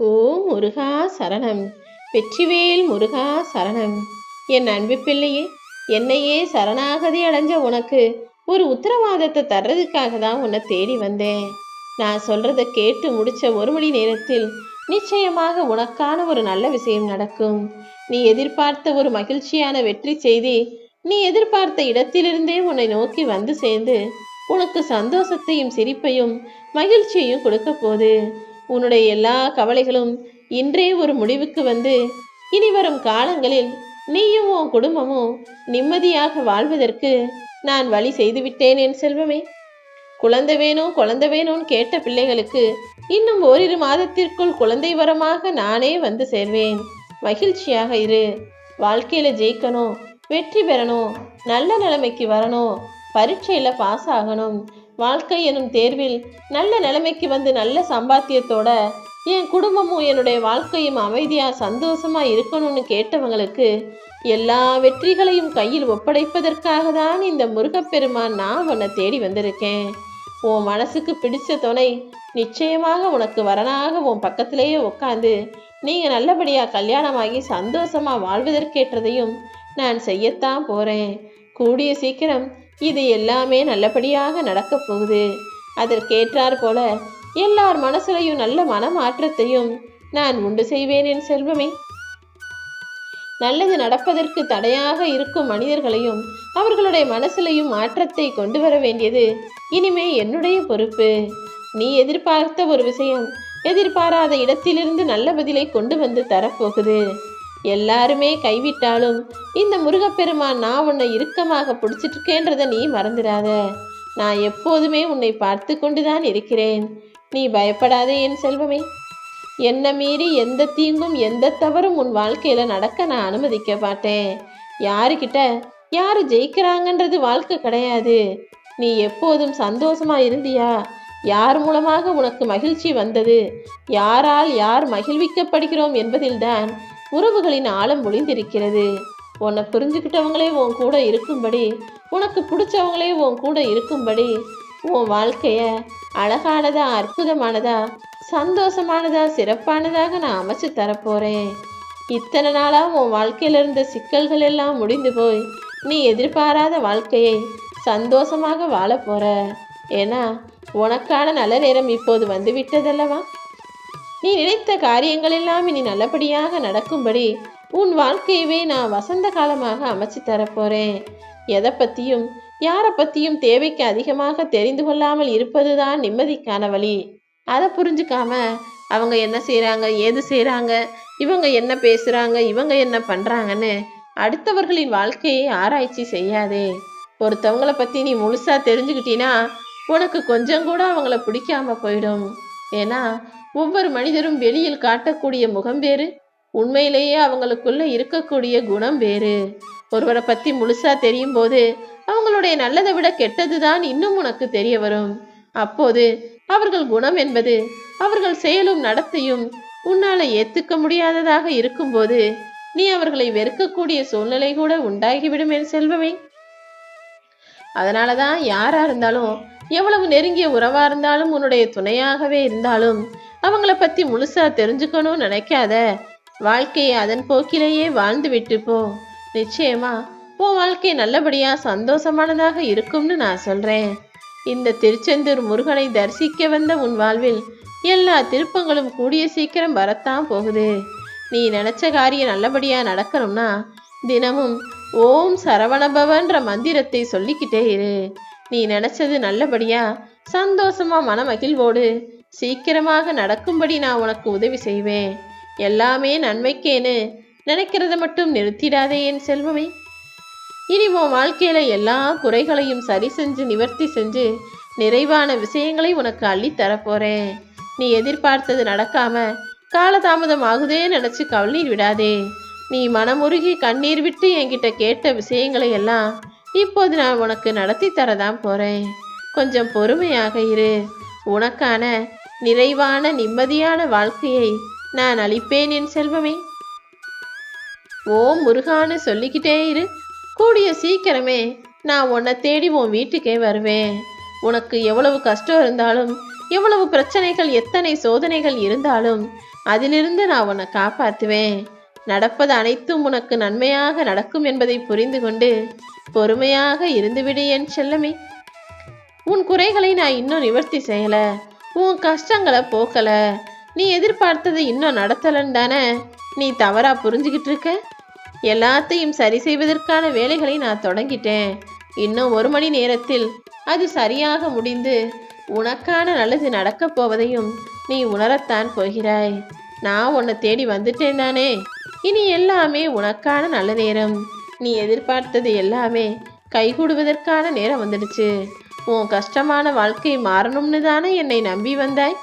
ஓ முருகா சரணம். வெற்றிவேல் முருகா சரணம். என் அன்பு பிள்ளையே என்னையே சரணாகதி அடைஞ்ச உனக்கு ஒரு உத்தரவாதத்தை தர்றதுக்காக தான் உன்னை தேடி வந்தேன். நான் சொல்றதை கேட்டு முடிச்ச ஒரு மணி நேரத்தில் நிச்சயமாக உனக்கான ஒரு நல்ல விஷயம் நடக்கும். நீ எதிர்பார்த்த ஒரு மகிழ்ச்சியான வெற்றி செய்தி நீ எதிர்பார்த்த இடத்திலிருந்தே உன்னை நோக்கி வந்து சேர்ந்து உனக்கு சந்தோஷத்தையும் சிரிப்பையும் மகிழ்ச்சியையும் கொடுக்க போகுது. உன்னுடைய எல்லா கவலைகளும் இன்றே ஒரு முடிவுக்கு வந்து இனி வரும் காலங்களில் நீயும் உன் குடும்பமும் நிம்மதியாக வாழ்வதற்கு நான் வழி செய்துவிட்டேன் என் செல்வமே. குழந்தை வேணும் குழந்தை வேணும்னு கேட்ட பிள்ளைகளுக்கு இன்னும் ஓரிரு மாதத்திற்குள் குழந்தை வரமாக நானே வந்து சேர்வேன். மகிழ்ச்சியாக இரு. வாழ்க்கையில ஜெயிக்கணும் வெற்றி பெறணும் நல்ல நிலைமைக்கு வரணும் பரீட்சையில பாஸ் ஆகணும் வாழ்க்கை எனும் தேர்வில் நல்ல நிலைமைக்கு வந்து நல்ல சம்பாத்தியத்தோட என் குடும்பமும் என்னுடைய வாழ்க்கையும் அமைதியாக சந்தோஷமாக இருக்கணும்னு கேட்டவங்களுக்கு எல்லா வெற்றிகளையும் கையில் ஒப்படைப்பதற்காக தான் இந்த முருகப்பெருமான் நான் உன்னை தேடி வந்திருக்கேன். உன் மனசுக்கு பிடிச்ச துணை நிச்சயமாக உனக்கு வரனாக உன் பக்கத்திலேயே உட்காந்து நீங்கள் நல்லபடியாக கல்யாணமாகி சந்தோஷமாக வாழ்வதற்கேற்றதையும் நான் செய்யத்தான் போகிறேன் கூடிய சீக்கிரம் இது எல்லாமே நல்லபடியாக நடக்கப் போகுது. அதற்கேற்றார் போல எல்லார் மனசுலையும் நல்ல மனமாற்றத்தையும் நான் உண்டு செய்வேன் என் செல்வமே. நல்லது நடப்பதற்கு தடையாக இருக்கும் மனிதர்களையும் அவர்களுடைய மனசிலையும் மாற்றத்தை கொண்டு வர வேண்டியது இனிமே என்னுடைய பொறுப்பு. நீ எதிர்பார்த்த ஒரு விஷயம் எதிர்பாராத இடத்திலிருந்து நல்ல பதிலை கொண்டு வந்து தரப்போகுது. எல்லாருமே கைவிட்டாலும் இந்த முருகப்பெருமான் நான் உன்னை இறுக்கமாக பிடிச்சிட்டு இருக்கேன்றதை நீ மறந்துடாத. நான் எப்போதுமே உன்னை பார்த்து கொண்டுதான் இருக்கிறேன். நீ பயப்படாதே என் செல்வமே. என்ன மீறி எந்த தீங்கும் எந்த தவறும் உன் வாழ்க்கையில நடக்க நான் அனுமதிக்க மாட்டேன். யாருக்கிட்ட யாரு ஜெயிக்கிறாங்கன்றது வாழ்க்கை கிடையாது. நீ எப்போதும் சந்தோஷமா இருந்தியா? யார் மூலமாக உனக்கு மகிழ்ச்சி வந்தது? யாரால் யார் மகிழ்விக்கப்படுகிறோம் என்பதில்தான் உறவுகளின் ஆழம் ஒளிந்திருக்கிறது. உன்னை புரிஞ்சுக்கிட்டவங்களே உன் கூட இருக்கும்படி உனக்கு பிடிச்சவங்களே உன் கூட இருக்கும்படி உன் வாழ்க்கைய அழகானதா அற்புதமானதா சந்தோஷமானதா சிறப்பானதாக நான் அமைச்சு தரப்போறேன். இத்தனை நாளா உன் வாழ்க்கையில இருந்த சிக்கல்கள் எல்லாம் முடிந்து போய் நீ எதிர்பாராத வாழ்க்கையை சந்தோஷமாக வாழ போகிற ஏன்னா உனக்கான நல்ல நேரம் இப்போது வந்துவிட்டதல்லவா? நீ நினைத்த காரியங்களெல்லாம் இனி நல்லபடியாக நடக்கும்படி உன் வாழ்க்கையவே நான் வசந்த காலமாக அமைச்சு தரப்போறேன். எதை பற்றியும் யாரை பற்றியும் தேவைக்கு அதிகமாக தெரிந்து கொள்ளாமல் இருப்பதுதான் நிம்மதிக்கான வழி. அதை புரிஞ்சுக்காம அவங்க என்ன செய்கிறாங்க ஏது செய்கிறாங்க இவங்க என்ன பேசுகிறாங்க இவங்க என்ன பண்ணுறாங்கன்னு அடுத்தவர்களின் வாழ்க்கையை ஆராய்ச்சி செய்யாதே. ஒருத்தவங்கள பற்றி நீ முழுசா தெரிஞ்சுக்கிட்டீன்னா உனக்கு கொஞ்சம் கூட அவங்கள பிடிக்காம போயிடும். ஏன்னா ஒவ்வொரு மனிதரும் வெளியில் காட்டக்கூடிய முகம் வேறு உண்மையிலேயே அவங்களுக்குள்ள இருக்கக்கூடிய குணம் வேறு. ஒருவரை பத்தி முழுசா தெரியும் போது அவங்களுடைய நல்லதை விட கெட்டதுதான் இன்னும் உனக்கு தெரிய வரும். அப்போது அவர்கள் குணம் என்பது அவர்கள் செயலும் நடத்தையும் உன்னால ஏத்துக்க முடியாததாக இருக்கும்போது நீ அவர்களை வெறுக்கக்கூடிய சூழ்நிலை கூட உண்டாகிவிடும் என் செல்வமே. அதனாலதான் யாரா இருந்தாலும் எவ்வளவு நெருங்கிய உறவா இருந்தாலும் உன்னுடைய துணையாகவே இருந்தாலும் அவங்கள பத்தி முழுசா தெரிஞ்சுக்கணும்னு நினைக்காத. வாழ்க்கையை அதன் போக்கிலேயே வாழ்ந்து விட்டு போ. நிச்சயமா உன் வாழ்க்கை நல்லபடியா சந்தோஷமானதாக இருக்கும்னு நான் சொல்றேன். இந்த திருச்செந்தூர் முருகனை தரிசிக்க வந்த உன் வாழ்வில் எல்லா திருப்பங்களும் கூடிய சீக்கிரம் வரத்தான் போகுது. நீ நினைச்ச காரியம் நல்லபடியா நடக்கணும்னா தினமும் ஓம் சரவணபவன்ற மந்திரத்தை சொல்லிக்கிட்டே இரு. நீ நினைச்சது நல்லபடியா சந்தோஷமா மனமகிழ்வோடு சீக்கிரமாக நடக்கும்படி நான் உனக்கு உதவி செய்வேன். எல்லாமே நன்மைக்கேன்னு நினைக்கிறத மட்டும் நிறுத்திடாதே என் செல்வமே. இனி உன் வாழ்க்கையில எல்லா குறைகளையும் சரி செஞ்சு நிவர்த்தி செஞ்சு நிறைவான விஷயங்களை உனக்கு அள்ளித்தரப்போறேன் நீ எதிர்பார்த்தது நடக்காம காலதாமதம் ஆகுதே நினைச்சு கவலீர் விடாதே. நீ மனமுருகி கண்ணீர் விட்டு என்கிட்ட கேட்ட விஷயங்களை எல்லாம் இப்போது நான் உனக்கு நடத்தி தரதான் போறேன். கொஞ்சம் பொறுமையாக இரு. உனக்கான நிறைவான நிம்மதியான வாழ்க்கையை நான் அளிப்பேன் என் செல்வமே. ஓம் முருகான்னு சொல்லிக்கிட்டே இரு. கூடிய சீக்கிரமே நான் உன்னை தேடி உன் வீட்டுக்கே வருவேன். உனக்கு எவ்வளவு கஷ்டம் இருந்தாலும் எவ்வளவு பிரச்சனைகள் எத்தனை சோதனைகள் இருந்தாலும் அதிலிருந்து நான் உன்னை காப்பாற்றுவேன். நடப்பது அனைத்தும் உனக்கு நன்மையாக நடக்கும் என்பதை புரிந்து கொண்டு பொறுமையாக இருந்துவிடு என் செல்லமே. உன் குறைகளை நான் இன்னும் நிவர்த்தி செய்யலை. உன் கஷ்டங்களை போக்கல. நீ எதிர்பார்த்ததை இன்னும் நடத்தலன்னு தானே? நீ தவறா புரிஞ்சுக்கிட்டு இருக்க? எல்லாத்தையும் சரி செய்வதற்கான வேலைகளை நான் தொடங்கிட்டேன். இன்னும் ஒரு மணி நேரத்தில் அது சரியாக முடிந்து உனக்கான நல்லது நடக்கப் போவதையும் நீ உணரத்தான் போகிறாய். நான் உன்னை தேடி வந்துட்டேன் தானே? இனி எல்லாமே உனக்கான நல்ல நேரம். நீ எதிர்பார்த்தது எல்லாமே கைகூடுவதற்கான நேரம் வந்துடுச்சு. உன் கஷ்டமான வாழ்க்கை மாறணும்னு தானே என்னை நம்பி வந்தாய்?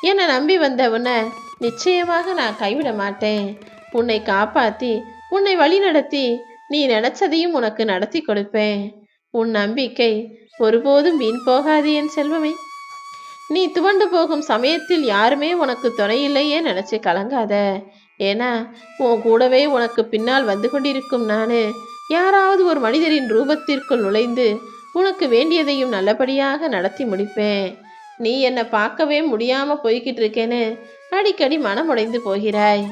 என்னை நம்பி வந்த உன்னை நிச்சயமாக நான் கைவிட மாட்டேன். உன்னை காப்பாத்தி உன்னை வழிநடத்தி நீ நினைச்சதையும் உனக்கு நடத்தி கொடுப்பேன். உன் நம்பிக்கை ஒருபோதும் வீண் போகாது என் செல்வமே. நீ துவண்டு போகும் சமயத்தில் யாருமே உனக்கு துணையில்லையே நினைச்சு கலங்காத. ஏன்னா உன் கூடவே உனக்கு பின்னால் வந்து கொண்டிருக்கும் நானு யாராவது ஒரு மனிதரின் ரூபத்திற்குள் நுழைந்து உனக்கு வேண்டியதையும் நல்லபடியாக நடத்தி முடிப்பேன். நீ என்னை பார்க்கவே முடியாமல் போய்கிட்டு இருக்கேன்னு அடிக்கடி மனமுடைந்து போகிறாய்.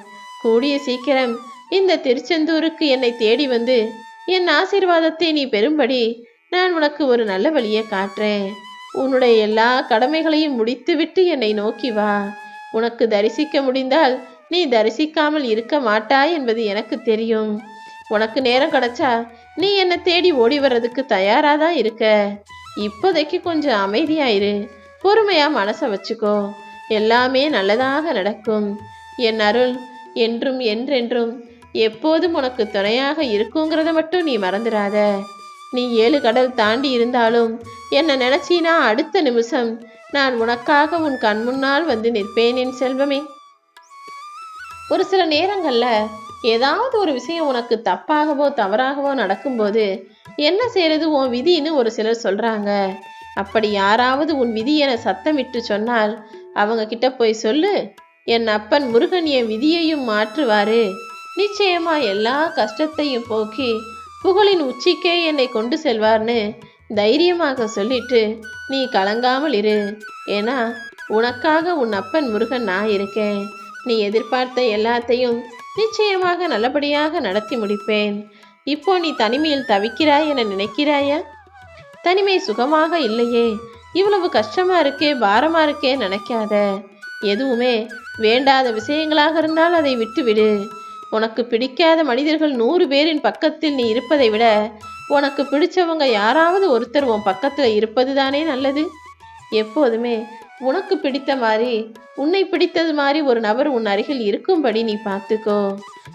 கூடிய சீக்கிரம் இந்த திருச்செந்தூருக்கு என்னை தேடி வந்து என் ஆசீர்வாதத்தை நீ பெறும்படி நான் உனக்கு ஒரு நல்ல வழியை காட்டுறேன். உன்னுடைய எல்லா கடமைகளையும் முடித்துவிட்டு என்னை நோக்கி வா. உனக்கு தரிசிக்க முடிந்தால் நீ தரிசிக்காமல் இருக்க மாட்டாய் என்பது எனக்கு தெரியும். உனக்கு நேரம் கிடைச்சா நீ என்னை தேடி ஓடி வர்றதுக்கு தயாராதான் இருக்க. இப்போதைக்கு கொஞ்சம் அமைதியாயிரு. பொறுமையா மனசை வச்சுக்கோ. எல்லாமே நல்லதாக நடக்கும். என் அருள் என்றும் என்றென்றும் எப்போதும் உனக்கு துணையாக இருக்குங்கிறத மட்டும் நீ மறந்துடாத. நீ ஏழு கடல் தாண்டி இருந்தாலும் என்னை நினைச்சினா அடுத்த நிமிஷம் நான் உனக்காக உன் கண் முன்னால் வந்து நிற்பேன் என் செல்வமே. ஒரு சில நேரங்களில் ஏதாவது ஒரு விஷயம் உனக்கு தப்பாகவோ தவறாகவோ நடக்கும்போது என்ன செய்யறது உன் விதின்னு ஒரு சிலர் சொல்றாங்க. அப்படி யாராவது உன் விதி என சத்தமிட்டு சொன்னால் அவங்க கிட்ட போய் சொல்லு. என் அப்பன் முருகன் என் விதியையும் மாற்றுவாரு. நிச்சயமா எல்லா கஷ்டத்தையும் போக்கி புகழின் உச்சிக்கே என்னை கொண்டு செல்வார்னு தைரியமாக சொல்லிட்டு நீ கலங்காமல் இரு. ஏன்னா உனக்காக உன் அப்பன் முருகன் நான் இருக்கேன். நீ எதிர்பார்த்த எல்லாத்தையும் நிச்சயமாக நல்லபடியாக நடத்தி முடிப்பேன். இப்போ நீ தனிமையில் தவிக்கிறாய் என நினைக்கிறாயா? தனிமை சுகமாக இல்லையே. இவ்வளவு கஷ்டமா இருக்கே பாரமா இருக்கே நினைக்காத. எதுவுமே வேண்டாத விஷயங்களாக இருந்தால் அதை விட்டுவிடு. உனக்கு பிடிக்காத மனிதர்கள் நூறு பேரின் பக்கத்தில் நீ இருப்பதை விட உனக்கு பிடிச்சவங்க யாராவது ஒருத்தர் உன் பக்கத்தில் இருப்பது தானே நல்லது? எப்போதுமே உனக்கு பிடித்த மாதிரி உன்னை பிடித்தது மாதிரி ஒரு நபர் உன் அருகில் இருக்கும்படி நீ பார்த்துக்கோ.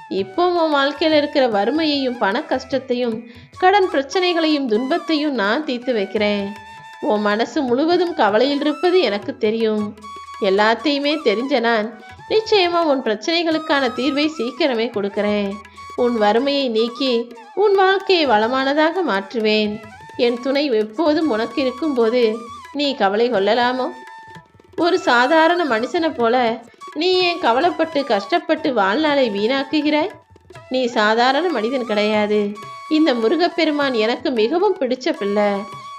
இப்போ உன் வாழ்க்கையில் இருக்கிற வறுமையையும் பண கஷ்டத்தையும் கடன் பிரச்சனைகளையும் துன்பத்தையும் நான் தீர்த்து வைக்கிறேன். உன் மனசு முழுவதும் கவலையில் இருப்பது எனக்கு தெரியும். எல்லாத்தையுமே தெரிஞ்ச நான் நிச்சயமா உன் பிரச்சனைகளுக்கான தீர்வை சீக்கிரமே கொடுக்கிறேன். உன் வறுமையை நீக்கி உன் வாழ்க்கையை வளமானதாக மாற்றுவேன். என் துணை எப்போதும் உனக்கு இருக்கும்போது நீ கவலை கொள்ளலாமோ? ஒரு சாதாரண மனுஷனை போல நீ ஏன் கவலைப்பட்டு கஷ்டப்பட்டு வாழ்நாளை வீணாக்குகிறாய்? நீ சாதாரண மனிதன் கிடையாது. இந்த முருகப்பெருமான் எனக்கு மிகவும் பிடிச்ச பிள்ளை.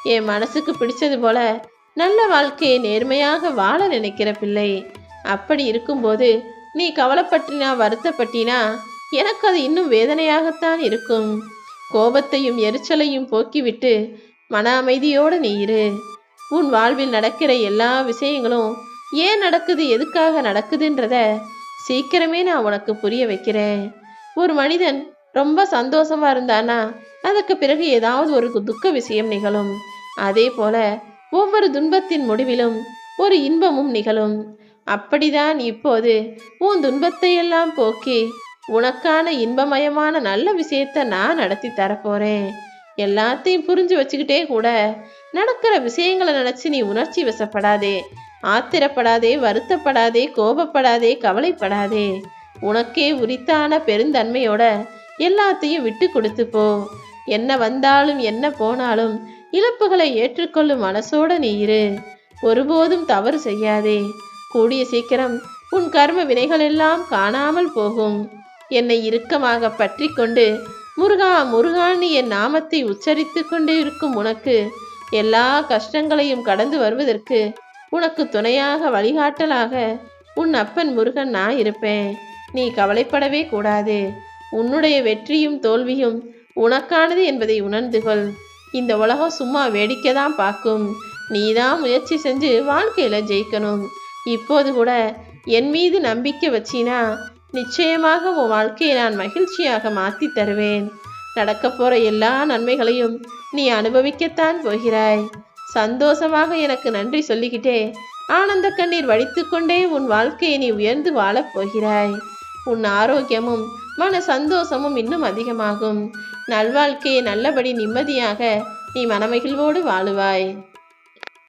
என் மனசுக்கு பிடிச்சது போல நல்ல வாழ்க்கையை நேர்மையாக வாழ நினைக்கிற பிள்ளை. அப்படி இருக்கும்போது நீ கவலைப்பட்டினா வருத்தப்பட்டினா எனக்கு அது இன்னும் வேதனையாகத்தான் இருக்கும். கோபத்தையும் எரிச்சலையும் போக்கிவிட்டு மன அமைதியோடு நீ இரு. உன் வாழ்வில் நடக்கிற எல்லா விஷயங்களும் ஏன் நடக்குது எதுக்காக நடக்குதுன்றத சீக்கிரமே நான் உனக்கு புரிய வைக்கிறேன். ஒரு மனிதன் ரொம்ப சந்தோஷமா இருந்தானா அதுக்கு பிறகு ஏதாவது ஒரு துக்க விஷயம் நிகழும். அதே போல ஒவ்வொரு துன்பத்தின் முடிவிலும் ஒரு இன்பமும் நிகழும். அப்படிதான் இப்போது உன் துன்பத்தை எல்லாம் போக்கி உனக்கான இன்பமயமான நல்ல விஷயத்த நான் நடத்தி தரப்போறேன். எல்லாத்தையும் புரிஞ்சு வச்சுக்கிட்டே கூட நடக்கிற விஷயங்களை நினைச்சு நீ உணர்ச்சி வசப்படாதே. ஆத்திரப்படாதே வருத்தப்படாதே கோபப்படாதே கவலைப்படாதே. உனக்கே உரித்தான பெருந்தன்மையோட எல்லாத்தையும் விட்டு கொடுத்து போ. என்ன வந்தாலும் என்ன போனாலும் இழப்புகளை ஏற்றுக்கொள்ளும் மனசோட நீ இரு. ஒருபோதும் தவறு செய்யாதே. கூடிய சீக்கிரம் உன் கர்ம வினைகள் எல்லாம் காணாமல் போகும். என்னை இறுக்கமாக பற்றி கொண்டு முருகா முருகான்னு என் நாமத்தை உச்சரித்து கொண்டு இருக்கும் உனக்கு எல்லா கஷ்டங்களையும் கடந்து வருவதற்கு உனக்கு துணையாக வழிகாட்டலாக உன் அப்பன் முருகன் நான் இருப்பேன். நீ கவலைப்படவே கூடாது. உன்னுடைய வெற்றியும் தோல்வியும் உனக்கானது என்பதை உணர்ந்து கொள். இந்த உலகம் சும்மா வேடிக்கை தான் பார்க்கும். நீ தான் முயற்சி செஞ்சு வாழ்க்கையில் ஜெயிக்கணும். இப்போது கூட என் மீது நம்பிக்கை வச்சினா நிச்சயமாக உன் வாழ்க்கையை நான் மகிழ்ச்சியாக மாற்றி தருவேன். நடக்கப் போற எல்லா நன்மைகளையும் நீ அனுபவிக்கத்தான் போகிறாய். சந்தோஷமாக எனக்கு நன்றி சொல்லிக்கிட்டே ஆனந்த கண்ணீர் வடித்துக்கொண்டே உன் வாழ்க்கையை நீ உயர்ந்து வாழப் போகிறாய். உன் ஆரோக்கியமும் மன சந்தோஷமும் இன்னும் அதிகமாகும். நல்வாழ்க்கையை நல்லபடி நிம்மதியாக நீ மனமகிழ்வோடு வாழுவாய்.